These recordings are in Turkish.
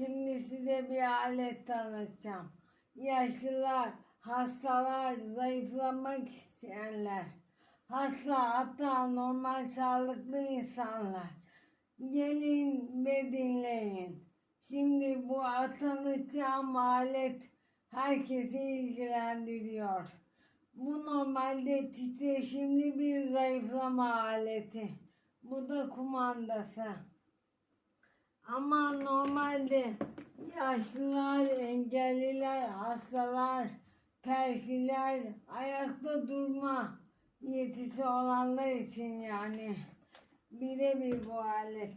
Şimdi size bir alet tanıtacağım. Yaşlılar, hastalar, zayıflamak isteyenler, hasta hatta normal sağlıklı insanlar. Gelin ve dinleyin. Şimdi bu tanıtacağım alet herkesi ilgilendiriyor. Bu normalde titreşimli bir zayıflama aleti. Bu da kumandası. Ama normalde yaşlılar, engelliler, hastalar, felçliler, ayakta durma yetisi olanlar için yani birebir bu alet.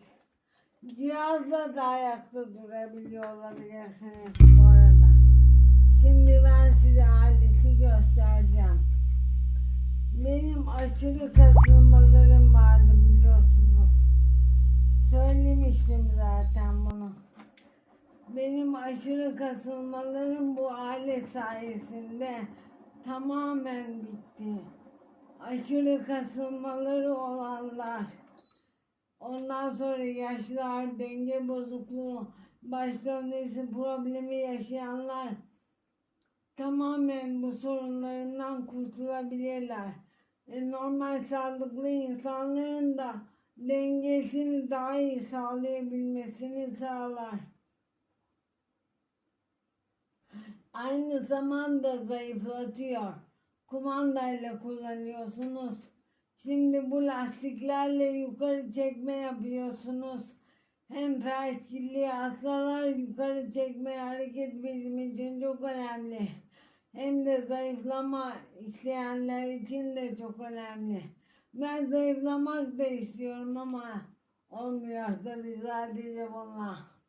Cihazla da ayakta durabiliyor olabilirsiniz bu arada. Şimdi ben size aleti göstereceğim. Benim aşırı kasılmalarım Benim aşırı kasılmalarım bu alet sayesinde tamamen bitti. Aşırı kasılmaları olanlar, ondan sonra yaşlılar, denge bozukluğu, baş dönmesi problemi yaşayanlar tamamen bu sorunlarından kurtulabilirler. E, normal sağlıklı insanların da dengesini daha iyi sağlayabilmesini sağlar. Aynı zamanda zayıflatıyor. Kumandayla kullanıyorsunuz. Şimdi bu lastiklerle yukarı çekme yapıyorsunuz. Hem felçli hastalar yukarı çekme hareket bizim için çok önemli. Hem de zayıflama isteyenler için de çok önemli. Ben zayıflamak da istiyorum ama olmuyor tabii sadece bununla.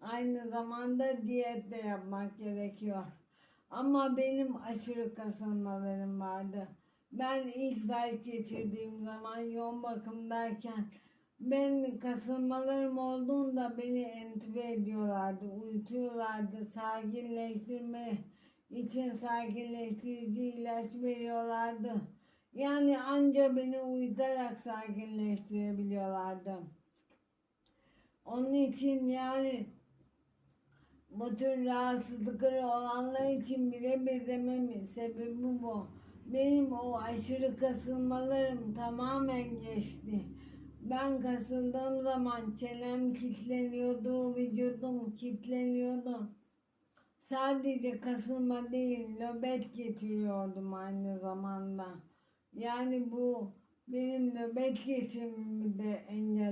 Aynı zamanda diyet de yapmak gerekiyor. Ama benim aşırı kasılmalarım vardı. Ben ilk felç geçirdiğim zaman yoğun bakımdayken ben kasılmalarım olduğunda beni entübe ediyorlardı, uyutuyorlardı, sakinleştirme için sakinleştirici ilaç veriyorlardı. Yani anca beni uyutarak sakinleştirebiliyorlardı. Onun için yani tür rahatsızlıkları olanlar için birebir dememin sebebi bu. Benim o aşırı kasılmalarım tamamen geçti. Ben kasıldığım zaman çenem kilitleniyordu, vücudum kilitleniyordu. Sadece kasılma değil, nöbet geçiriyordum aynı zamanda. Yani bu benim nöbet geçirmemi de engelledi.